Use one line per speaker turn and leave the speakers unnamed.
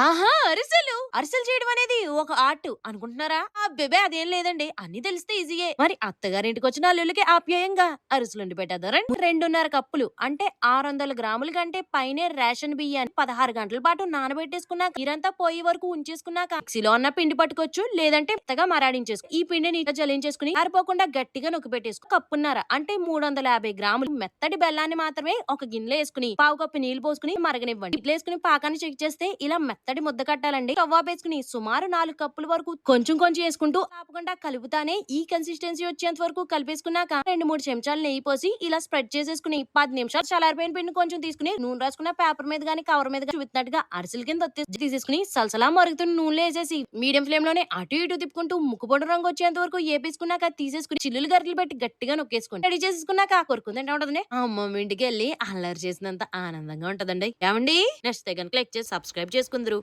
ఆహా అరిసెలు. అరిసెలు చేయడం అనేది ఒక ఆర్ట్ అనుకుంటున్నారా? ఆ బెబే అదేం లేదండి. అన్ని తెలిస్తే ఈజీయే. మరి అత్తగారింటికి వచ్చిన అల్లుళ్ళకి ఆప్యాయంగా అరిసెలు ఉండి పెట్టేదారండి రెండున్నర కప్పులు అంటే ఆరు వందల గ్రాముల కంటే పైనే రేషన్ బియ్యాన్ని పదహారు గంటల పాటు నానబెట్టేసుకున్నాక నీరంతా పోయే వరకు ఉంచేసుకున్నాక మిక్సీలో ఉన్న పిండి పట్టుకోవచ్చు లేదంటే మెత్తగా మరాడించేసుకో. ఈ పిండిని నీట్గా జలించేసుకుని ఆరిపోకుండా గట్టిగా నొక్కి పెట్టేసుకో. కప్పున్నర అంటే మూడు వందల యాభై గ్రాములు మెత్తటి బెల్లాన్ని మాత్రమే ఒక గిన్నెలో వేసుకుని పావు కప్పు నీళ్ళు పోసుకుని మరగనివ్వండి. ఇట్లా వేసుకుని పాకాన్ని చెక్ చేస్తే ఇలా మెత్త మెత్తటి ముద్ద కట్టాలండి. కవ్వా వేసుకుని సుమారు నాలుగు కప్పుల వరకు కొంచెం కొంచెం వేసుకుంటూ ఆపకుండా కలుపుతానే ఈ కన్సిస్టెన్సీ వచ్చేంత వరకు కలిపేసుకున్నాక రెండు మూడు చెంచాలు నెయ్యి పోసి ఇలా స్ప్రెడ్ చేసేసుకుని పది నిమిషాలు చల్లారిపోయిన పిండి కొంచెం తీసుకుని నూనె రాసుకున్న పేపర్ మీద గానీ కవర్ మీద చూపినట్టుగా అరిసెల కింద తీసేసుకుని సలసలా మరుగుతున్న నూనెలో వేసేసి మీడియం ఫ్లేమ్లోనే అటు ఇటు తిప్పుకుంటూ ముక్కుపొడి రంగు వచ్చేంత వరకు ఏపేసుకున్నాక తీసేసుకుని చిల్లులు గరిటలు పెట్టి గట్టిగా నొక్కేసుకుని రెడీ చేసేసుకున్నాక ఆ కొరుకుంది అంటే ఉంటదండి అమ్మ ఇంటికి వెళ్ళి అల్లరి చేసినంత ఆనందంగా ఉంటదండి. ఏమండి? నెక్స్ట్ కనుక లైక్ చేసి సబ్స్క్రైబ్ చేసుకుందరు.